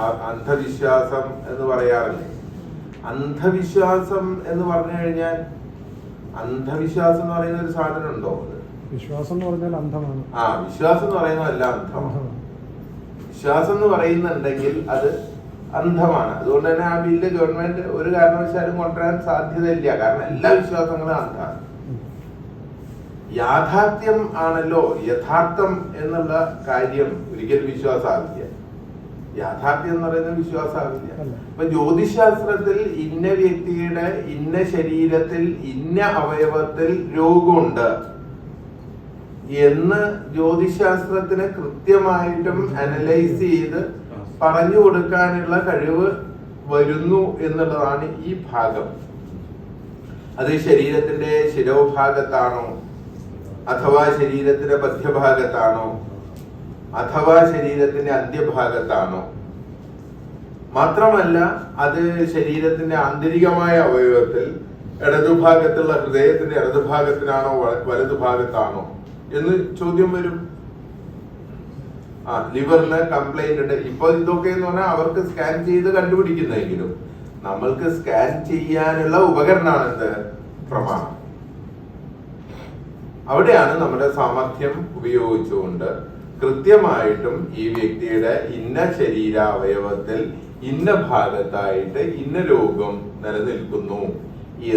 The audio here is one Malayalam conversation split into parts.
അന്ധവിശ്വാസം എന്ന് പറയാറില്ലേ? അന്ധവിശ്വാസം എന്ന് പറഞ്ഞു കഴിഞ്ഞാൽ അന്ധവിശ്വാസം എന്ന് പറയുന്ന ഒരു സാധനം ഉണ്ടോ വിശ്വാസം എന്ന് പറഞ്ഞാൽ അന്ധമാണ്. ആ വിശ്വാസം എന്ന് പറയുന്നതല്ല അന്ധമാണ്. വിശ്വാസം എന്ന് പറയുന്നുണ്ടെങ്കിൽ അത് അന്ധമാണ്. അതുകൊണ്ട് തന്നെ ആ ബില്ല് ഗവൺമെന്റ് ഒരു കാരണവശാലും കൊണ്ടുവരാൻ സാധ്യതയില്ല. കാരണം എല്ലാ വിശ്വാസങ്ങളും അന്ധമാണ്. യാഥാർത്ഥ്യം ആണല്ലോ യഥാർത്ഥം എന്നുള്ള കാര്യം ഒരിക്കലും വിശ്വാസമാവില്ല. യാഥാർത്ഥ്യം എന്ന് പറയുന്നത് വിശ്വാസമാവില്ല. അപ്പൊ ഇപ്പൊ ജ്യോതിശാസ്ത്രത്തിൽ ഇന്ന വ്യക്തിയുടെ ഇന്ന ശരീരത്തിൽ ഇന്ന അവയവത്തിൽ രോഗമുണ്ട് എന്ന് ജ്യോതിശാസ്ത്രത്തിന് കൃത്യമായിട്ടും അനലൈസ് ചെയ്ത് പറഞ്ഞു കൊടുക്കാനുള്ള കഴിവ് വരുന്നു എന്നുള്ളതാണ് ഈ ഭാഗം. അത് ശരീരത്തിന്റെ ശിരോഭാഗത്താണോ? അഥവാ ശരീരത്തിന്റെ മധ്യഭാഗത്താണോ? അഥവാ ശരീരത്തിന്റെ അന്ത്യഭാഗത്താണോ? മാത്രമല്ല അത് ശരീരത്തിന്റെ ആന്തരികമായ അവയവത്തിൽ ഇടതുഭാഗത്തുള്ള ഹൃദയത്തിന്റെ ഇടതുഭാഗത്തിനാണോ വലതുഭാഗത്താണോ എന്ന് ചോദ്യം വരും. ആ ലിവറിന് കംപ്ലൈന്റ് ഉണ്ട്. ഇപ്പൊ ഇതൊക്കെ എന്ന് പറഞ്ഞാൽ അവർക്ക് സ്കാൻ ചെയ്ത് കണ്ടുപിടിക്കുന്നെങ്കിലും നമ്മൾക്ക് സ്കാൻ ചെയ്യാനുള്ള ഉപകരണമാണ് എന്ത്? പ്രമാണം. അവിടെയാണ് നമ്മുടെ സാമർഥ്യം ഉപയോഗിച്ചുകൊണ്ട് കൃത്യമായിട്ടും ഈ വ്യക്തിയുടെ ഇന്ന ശരീരാവയവത്തിൽ ഇന്ന ഭാഗത്തായിട്ട് ഇന്ന രോഗം നിലനിൽക്കുന്നു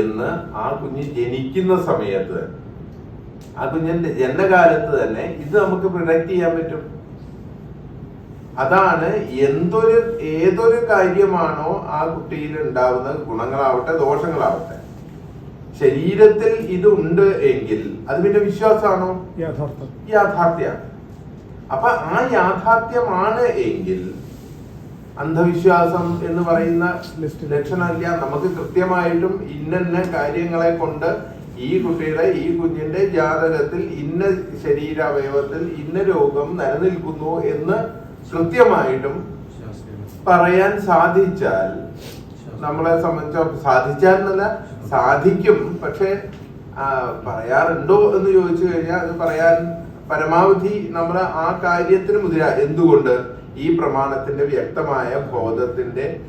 എന്ന് ആ കുഞ്ഞ് ജനിക്കുന്ന സമയത്ത്. ആ കുഞ്ഞിന്റെ ജനനകാലത്ത് തന്നെ ഇത് നമുക്ക് പ്രൊഡക്റ്റ് ചെയ്യാൻ പറ്റും. അതാണ് എന്തൊരു ഏതൊരു കാര്യമാണോ ആ കുട്ടിയിൽ ഉണ്ടാവുന്ന ഗുണങ്ങളാവട്ടെ ദോഷങ്ങളാവട്ടെ. ശരീരത്തിൽ ഇത് ഉണ്ട് എങ്കിൽ അത് പിന്നെ വിശ്വാസമാണോ? യാഥാർത്ഥ്യം. യാഥാർത്ഥ്യമാണ്. അപ്പൊ ആ യാഥാർത്ഥ്യമാണ് എങ്കിൽ അന്ധവിശ്വാസം എന്ന് പറയുന്ന. ലക്ഷണമില്ല. നമുക്ക് കൃത്യമായിട്ടും ഇന്ന കാര്യങ്ങളെ കൊണ്ട് ഈ കുട്ടിയുടെ ഈ കുഞ്ഞിന്റെ ജാതകത്തിൽ ഇന്ന ശരീരാവയവത്തിൽ ഇന്ന രോഗം നിലനിൽക്കുന്നു എന്ന് കൃത്യമായിട്ടും പറയാൻ സാധിച്ചാൽ നമ്മളെ സംബന്ധിച്ച സാധിച്ചാൽ എന്നല്ല സാധിക്കും. പക്ഷെ പറയാറുണ്ടോ എന്ന് ചോദിച്ചു കഴിഞ്ഞാൽ അത് പറയാൻ പരമാവധി നമ്മൾ ആ കാര്യത്തിന് മുതിര. എന്തുകൊണ്ട്? ഈ പ്രമാണത്തിന്റെ വ്യക്തമായ ബോധത്തിന്റെ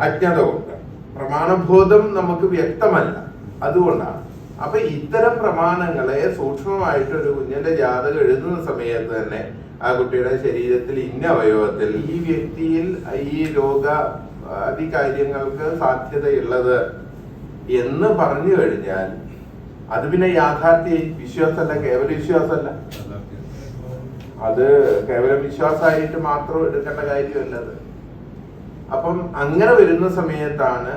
അജ്ഞത കൊണ്ട്. പ്രമാണബോധം നമുക്ക് വ്യക്തമല്ല. അതുകൊണ്ടാണ്. അപ്പൊ ഇത്തരം പ്രമാണങ്ങളെ സൂക്ഷ്മമായിട്ട് ഒരു കുഞ്ഞിന്റെ ജാതകം എഴുതുന്ന സമയത്ത് തന്നെ ആ കുട്ടിയുടെ ശരീരത്തിൽ ഇന്ന അവയവത്തിൽ ഈ വ്യക്തിയിൽ ഈ രോഗ അധികാര്യങ്ങൾക്ക് സാധ്യതയുള്ളത് എന്ന് പറഞ്ഞു കഴിഞ്ഞാൽ അത് പിന്നെ യാഥാർത്ഥ്യ. വിശ്വാസമല്ല കേവല വിശ്വാസമല്ല. അത് കേവല വിശ്വാസമായിട്ട് മാത്രം എടുക്കേണ്ട കാര്യമല്ല അത്. അപ്പം അങ്ങനെ വരുന്ന സമയത്താണ്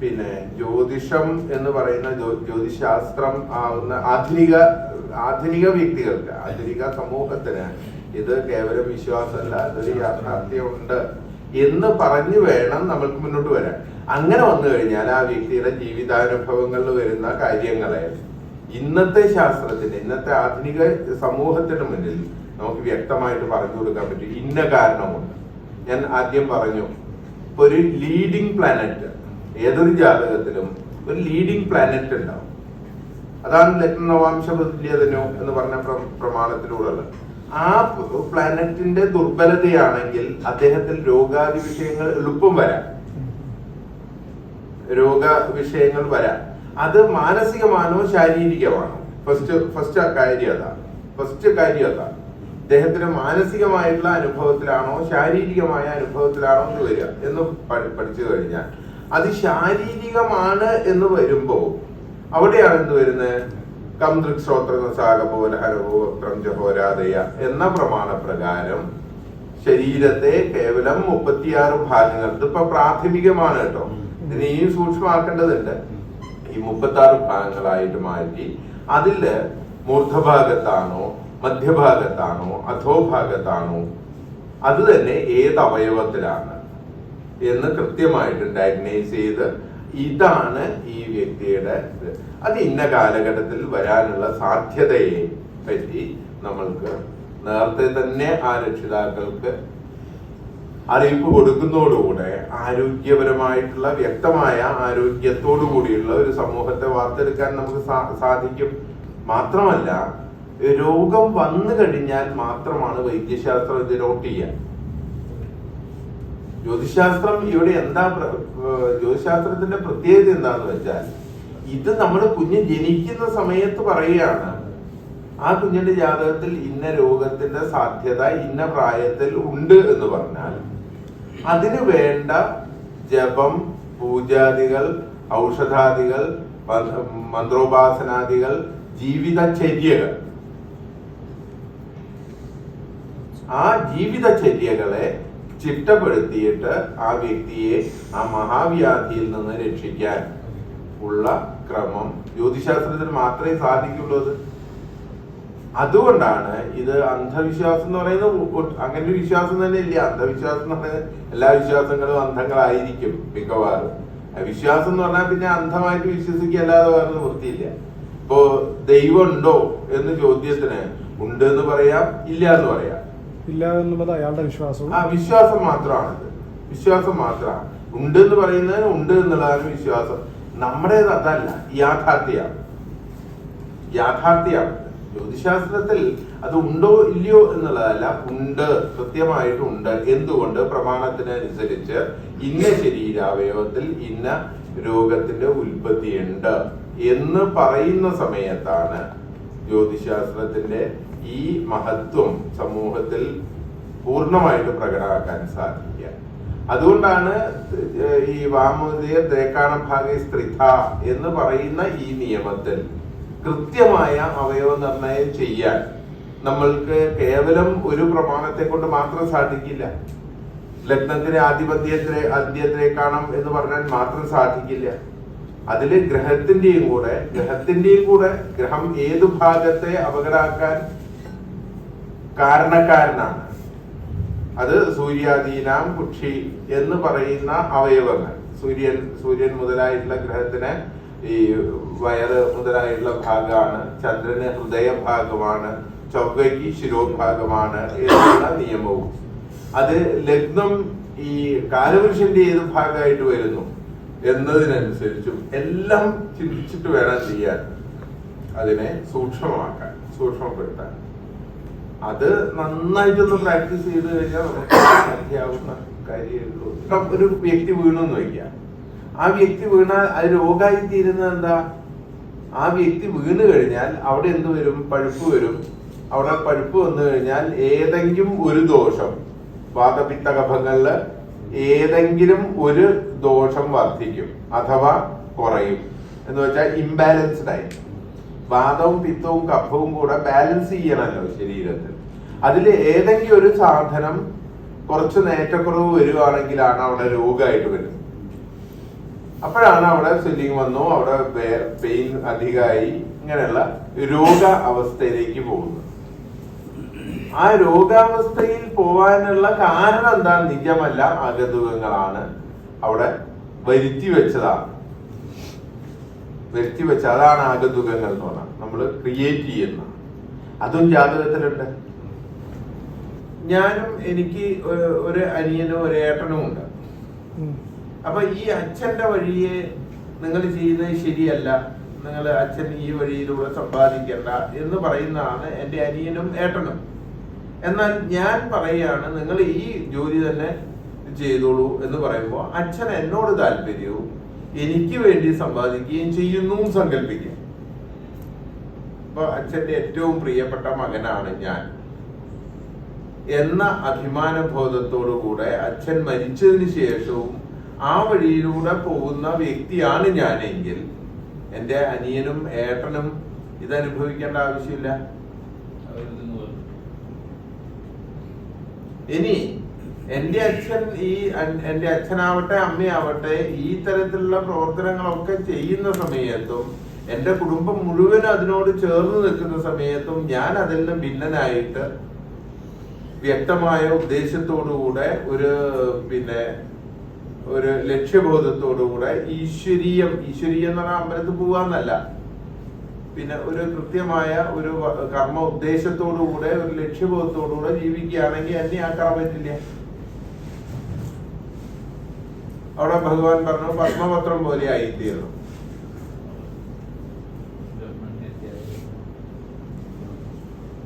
പിന്നെ ജ്യോതിഷം എന്ന് പറയുന്ന ജ്യോതിശാസ്ത്രം ആവുന്ന ആധുനിക ആധുനിക വ്യക്തികൾക്ക് ആധുനിക സമൂഹത്തിന് ഇത് കേവലം വിശ്വാസമല്ല അതൊരു യാഥാർത്ഥ്യമുണ്ട് എന്ന് പറഞ്ഞു വേണം നമ്മൾക്ക് മുന്നോട്ട് വരാൻ. അങ്ങനെ വന്നു കഴിഞ്ഞാൽ ആ വ്യക്തിയുടെ ജീവിതാനുഭവങ്ങളിൽ വരുന്ന കാര്യങ്ങളെ ഇന്നത്തെ ശാസ്ത്രത്തിന് ഇന്നത്തെ ആധുനിക സമൂഹത്തിന്റെ മുന്നിൽ നമുക്ക് വ്യക്തമായിട്ട് പറഞ്ഞു കൊടുക്കാൻ പറ്റും. ഇന്ന കാരണമുണ്ട്. ഞാൻ ആദ്യം പറഞ്ഞു ഇപ്പൊ ഒരു ലീഡിംഗ് പ്ലാനറ്റ് ഏതൊരു ജാതകത്തിലും ഒരു ലീഡിംഗ് പ്ലാനറ്റ് ഉണ്ടാവും. അതാണ് ലഗ്ന നവാംശ എന്ന് പറഞ്ഞ പ്രമാണത്തിലൂടെ ആ പ്ലാനറ്റിന്റെ ദുർബലതയാണെങ്കിൽ അദ്ദേഹത്തിൽ രോഗാദി വിഷയങ്ങൾ എളുപ്പം വരാം. രോഗ വിഷയങ്ങൾ വരാം. അത് മാനസികമാണോ ശാരീരികമാണോ? ഫസ്റ്റ് ഫസ്റ്റ് കാര്യം അതാണ് ഫസ്റ്റ് കാര്യം അതാണ് അദ്ദേഹത്തിന് മാനസികമായിട്ടുള്ള അനുഭവത്തിലാണോ ശാരീരികമായ അനുഭവത്തിലാണോ എന്ന് വരിക എന്ന് പഠിച്ചു കഴിഞ്ഞാൽ. അത് ശാരീരികമാണ് എന്ന് വരുമ്പോ അവിടെയാണ് എന്ത് വരുന്നത് കംദൃക് ദൃക്ശ്രോത്ര സാഗപോല ഹരവോ വക്രം ജഹോരാദയ എന്ന പ്രമാണപ്രകാരം ശരീരത്തെ കേവലം മുപ്പത്തിയാറ് ഭാഗങ്ങൾ ഇതിപ്പോ പ്രാഥമികമാണ് കേട്ടോ. ഇതിനെ സൂക്ഷ്മമാക്കേണ്ടതുണ്ട്. ഈ മുപ്പത്തി ആറ് ഭാഗങ്ങളായിട്ട് മാറ്റി അതിൽ മൂർധഭാഗത്താണോ മധ്യഭാഗത്താണോ അധോഭാഗത്താണോ അത് തന്നെ ഏത് അവയവത്തിലാണ് എന്ന് കൃത്യമായിട്ട് ഡയഗ്നൈസ് ചെയ്ത് ഇതാണ് ഈ വ്യക്തിയുടെ. അത് ഇന്ന കാലഘട്ടത്തിൽ വരാനുള്ള സാധ്യതയെ പറ്റി നമ്മൾക്ക് നേരത്തെ തന്നെ ആ രക്ഷിതാക്കൾക്ക് അറിയിപ്പ് കൊടുക്കുന്നതോടുകൂടെ ആരോഗ്യപരമായിട്ടുള്ള വ്യക്തമായ ആരോഗ്യത്തോടു കൂടിയുള്ള ഒരു സമൂഹത്തെ വാർത്തെടുക്കാൻ നമുക്ക് സാധിക്കും. മാത്രമല്ല രോഗം വന്നു കഴിഞ്ഞാൽ മാത്രമാണ് വൈദ്യശാസ്ത്രം ഇത് നോട്ട് ചെയ്യാൻ ജ്യോതിശാസ്ത്രം ഇവിടെ എന്താ ജ്യോതിശാസ്ത്രത്തിന്റെ പ്രത്യേകത എന്താന്ന് വെച്ചാൽ ഇത് നമ്മൾ കുഞ്ഞ് ജനിക്കുന്ന സമയത്ത് പറയുകയാണ്. ആ കുഞ്ഞിന്റെ ജാതകത്തിൽ ഇന്ന രോഗത്തിന്റെ സാധ്യത ഇന്ന പ്രായത്തിൽ ഉണ്ട് എന്ന് പറഞ്ഞാൽ അതിന് വേണ്ട ജപം പൂജാദികൾ ഔഷധാദികൾ മന്ത്രോപാസനാദികൾ ജീവിതചര്യകൾ. ആ ജീവിതചര്യകളെ ചിട്ടപ്പെടുത്തിയിട്ട് ആ വ്യക്തിയെ ആ മഹാവ്യാധിയിൽ നിന്ന് രക്ഷിക്കാൻ ഉള്ള ക്രമം ജ്യോതിശാസ്ത്രത്തിന് മാത്രമേ സാധിക്കുള്ളൂ അതുകൊണ്ടാണ് ഇത് അന്ധവിശ്വാസം എന്ന് പറയുന്നത് അങ്ങനെ ഒരു വിശ്വാസം തന്നെ ഇല്ല. അന്ധവിശ്വാസം എന്ന് പറയുന്നത് എല്ലാ വിശ്വാസങ്ങളും അന്ധങ്ങളായിരിക്കും മിക്കവാറും. വിശ്വാസം എന്ന് പറഞ്ഞാൽ പിന്നെ അന്ധമായിട്ട് വിശ്വസിക്കുക അല്ലാതെ വേറെ നിവൃത്തിയില്ല ഇപ്പോ ദൈവം ഉണ്ടോ എന്ന് ചോദ്യത്തിന് ഉണ്ട് എന്ന് പറയാം ഇല്ല എന്ന് പറയാം. ഇല്ല എന്നുള്ളത് അയാളുടെ വിശ്വാസം. ആ വിശ്വാസം മാത്രമാണത്. വിശ്വാസം മാത്രമാണ്. ഉണ്ട് എന്ന് പറയുന്നതിന് ഉണ്ട് എന്നുള്ളതാണ് വിശ്വാസം. നമ്മുടേത് അതല്ല യാഥാർത്ഥ്യമാണ് യാഥാർത്ഥ്യമാണ് ജ്യോതിശാസ്ത്രത്തിൽ അത് ഉണ്ടോ ഇല്ലയോ എന്നുള്ളതല്ല ഉണ്ട് കൃത്യമായിട്ട് ഉണ്ട്. എന്തുകൊണ്ട്? പ്രമാണത്തിനനുസരിച്ച് ഇന്ന ശരീരാവയവത്തിൽ ഇന്ന രോഗത്തിന്റെ ഉൽപ്പത്തി ഉണ്ട് എന്ന് പറയുന്ന സമയത്താണ് ജ്യോതിശാസ്ത്രത്തിന്റെ ഈ മഹത്വം സമൂഹത്തിൽ പൂർണമായിട്ട് പ്രകടമാക്കാൻ സാധിക്കുക. അതുകൊണ്ടാണ് ഈ വാമോദയ ദേക്കാണ ഭാഗേ സ്ത്രിധ എന്ന് പറയുന്ന ഈ നിയമത്തിൽ കൃത്യമായ അവയവ നിർണയം ചെയ്യാൻ നമ്മൾക്ക് കേവലം ഒരു പ്രമാണത്തെ കൊണ്ട് മാത്രം സാധിക്കില്ല. ലഗ്നത്തിന് ആധിപത്യത്തിലെ കാണാം എന്ന് പറഞ്ഞാൽ മാത്രം സാധിക്കില്ല. അതിൽ ഗ്രഹത്തിന്റെയും കൂടെ ഗ്രഹത്തിന്റെയും കൂടെ ഗ്രഹം ഏത് ഭാഗത്തെ അപകടാക്കാൻ കാരണക്കാരനാണ്? അത് സൂര്യാധീനാം കുക്ഷി എന്ന് പറയുന്ന അവയവങ്ങൾ. സൂര്യൻ സൂര്യൻ മുതലായിട്ടുള്ള ഗ്രഹത്തിന് ഈ വയറ് മുതലായിട്ടുള്ള ഭാഗമാണ് ചന്ദ്രന് ഹൃദയഭാഗമാണ് ചൊവ്വയ്ക്ക് ശിരോഭാഗമാണ് എന്നുള്ള നിയമവും. അത് ലഗ്നം ഈ കാലപുരുഷന്റെ ഏത് ഭാഗമായിട്ട് വരുന്നു എന്നതിനനുസരിച്ചും എല്ലാം ചിന്തിച്ചിട്ട് വേണം ചെയ്യാൻ. അതിനെ സൂക്ഷ്മമാക്കാൻ സൂക്ഷ്മപ്പെടുത്താൻ. അത് നന്നായിട്ടൊന്ന് പ്രാക്ടീസ് ചെയ്ത് കഴിഞ്ഞാൽ നമുക്ക് സാധ്യമാവുന്ന കാര്യമുള്ളൂ ഒരു വ്യക്തി വീണു എന്ന് വയ്ക്കുക ആ വ്യക്തി വീണാൽ അത് രോഗമായി തീരുന്നത് എന്താ? ആ വ്യക്തി വീണ് കഴിഞ്ഞാൽ അവിടെ എന്ത് വരും? പഴുപ്പ് വരും. അവിടെ പഴുപ്പ് വന്നു കഴിഞ്ഞാൽ ഏതെങ്കിലും ഒരു ദോഷം വാദപിത്ത കഫങ്ങളിൽ ഏതെങ്കിലും ഒരു ദോഷം വർദ്ധിക്കും അഥവാ കുറയും. എന്ന് വെച്ചാൽ ഇംബാലൻസ്ഡ് ആയി. വാദവും പിത്തവും കഫവും കൂടെ ബാലൻസ് ചെയ്യണമല്ലോ ശരീരത്തിൽ. അതിൽ ഏതെങ്കിലും ഒരു സാധനം കുറച്ച് നേറ്റക്കുറവ് വരുവാണെങ്കിലാണ് അവിടെ രോഗമായിട്ട് വരുന്നത്. അപ്പോഴാണ് അവിടെ സ്വെല്ലിങ് വന്നു അവിടെ പെയിൻ അധികമായി ഇങ്ങനെയുള്ള രോഗ അവസ്ഥയിലേക്ക് പോകുന്നത്. ആ രോഗാവസ്ഥയിൽ പോവാനുള്ള കാരണം എന്താ? നിജമല്ല അഗതുകങ്ങളാണ് അവിടെ വരുത്തി വെച്ചതാണ്. വരുത്തി വെച്ച അതാണ് ആഗതുകങ്ങൾ എന്ന് പറഞ്ഞാൽ നമ്മൾ ക്രിയേറ്റ് ചെയ്യുന്ന അതും ജാതകത്തിലുണ്ട്. ഞാനും എനിക്ക് ഒരു- അനിയനും ഒരു ഏട്ടനും ഉണ്ട്. അപ്പൊ ഈ അച്ഛന്റെ വഴിയെ നിങ്ങൾ ചെയ്യുന്നത് ശരിയല്ല. നിങ്ങൾ അച്ഛൻ ഈ വഴിയിലൂടെ സമ്പാദിക്കണ്ട എന്ന് പറയുന്നതാണ് എന്റെ അനിയനും ഏട്ടനും. എന്നാൽ ഞാൻ പറയുകയാണ് നിങ്ങൾ ഈ ജോലി തന്നെ ചെയ്തോളൂ എന്ന് പറയുമ്പോൾ അച്ഛൻ എന്നോട് താല്പര്യവും എനിക്ക് വേണ്ടി സമ്പാദിക്കുകയും ചെയ്യുന്നു സങ്കല്പിക്കുക അപ്പൊ അച്ഛന്റെ ഏറ്റവും പ്രിയപ്പെട്ട മകനാണ് ഞാൻ. എന്ന അഭിമാന ബോധത്തോടുകൂടെ അച്ഛൻ മരിച്ചതിന് ശേഷവും ആ വഴിയിലൂടെ പോകുന്ന വ്യക്തിയാണ് ഞാനെങ്കിൽ എന്റെ അനിയനും ഏട്ടനും ഇത് അനുഭവിക്കേണ്ട ആവശ്യമില്ല. ഇനി എന്റെ അച്ഛൻ ഈ എന്റെ അച്ഛനാവട്ടെ അമ്മയാവട്ടെ ഈ തരത്തിലുള്ള പ്രവർത്തനങ്ങളൊക്കെ ചെയ്യുന്ന സമയത്തും എന്റെ കുടുംബം മുഴുവൻ അതിനോട് ചേർന്ന് നിൽക്കുന്ന സമയത്തും ഞാൻ അതിൽ നിന്ന് ഭിന്നനായിട്ട് വ്യക്തമായ ഉദ്ദേശത്തോടുകൂടെ ഒരു പിന്നെ ഒരു ലക്ഷ്യബോധത്തോടുകൂടെ ഈശ്വരീയം ഈശ്വരീയം എന്ന് പറഞ്ഞാൽ അമ്പലത്തിൽ പോവാന്നല്ല പിന്നെ ഒരു കൃത്യമായ ഒരു കർമ്മ ഉദ്ദേശത്തോടുകൂടെ ഒരു ലക്ഷ്യബോധത്തോടുകൂടെ ജീവിക്കുകയാണെങ്കിൽ എന്നെ ആക്കാൻ പറ്റില്ല. അവിടെ ഭഗവാൻ പറഞ്ഞു പത്മപത്രം പോലെ ആയിത്തീർന്നു.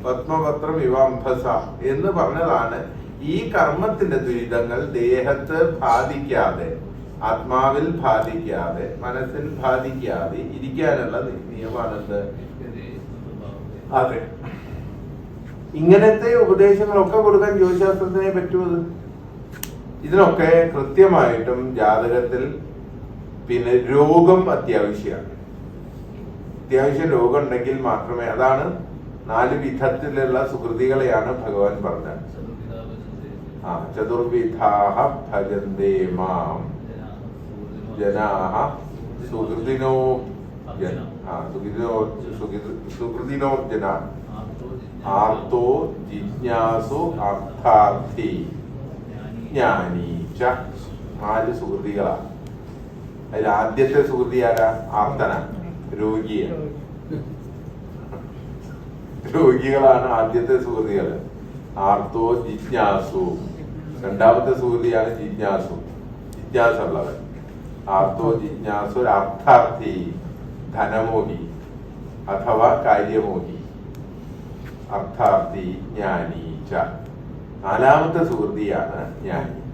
പത്മപത്രം ഇവാംഭസ എന്ന് പറഞ്ഞതാണ് ഈ കർമ്മത്തിന്റെ ദുരിതങ്ങൾ ദേഹത്ത് ബാധിക്കാതെ ആത്മാവിൽ ബാധിക്കാതെ മനസ്സിൽ ബാധിക്കാതെ ഇരിക്കാനുള്ള നിയമമാണെന്ത് അതെ. ഇങ്ങനത്തെ ഉപദേശങ്ങളൊക്കെ കൊടുക്കാൻ ജ്യോതിശാസ്ത്രത്തിനെ പറ്റുമത് ഇതിനൊക്കെ കൃത്യമായിട്ടും ജാതകത്തിൽ പിന്നെ രോഗം അത്യാവശ്യമാണ്. അത്യാവശ്യം രോഗം ഉണ്ടെങ്കിൽ മാത്രമേ അതാണ് നാല് വിധത്തിലുള്ള സുഹൃതികളെയാണ് ഭഗവാൻ പറഞ്ഞത്. ചതുർവിധാഹ ഭജന്തേ മാം. ജനാഹ സുഹൃദിനോ ജന സുഹൃദ്- സുഹൃദിനോ ജന. ആർത്തോ ജിജ്ഞാസു അർത്ഥാർത്ഥി. ജ്ഞാനി ച. നാല് സുഹൃതികളാണ് അതിൽ ആദ്യത്തെ സുഹൃതി ആരാ? ആർത്തന. രോഗിയെ രോഗികളാണ് ആദ്യത്തെ സുഹൃതികൾ ആർത്തോ ജിജ്ഞാസു. രണ്ടാമത്തെ സുഹൃതിയാണ് ജിജ്ഞാസു. ജിജ്ഞാസ ഉള്ളവൻ ആർത്തോ ജിജ്ഞാസു അർത്ഥാർത്ഥി ധനമോഹി. അഥവാ കാര്യമോഹി. അർത്ഥാർത്ഥി ജ്ഞാനീച്ച. നാലാമത്തെ സുഹൃതിയാണ് ജ്ഞാനി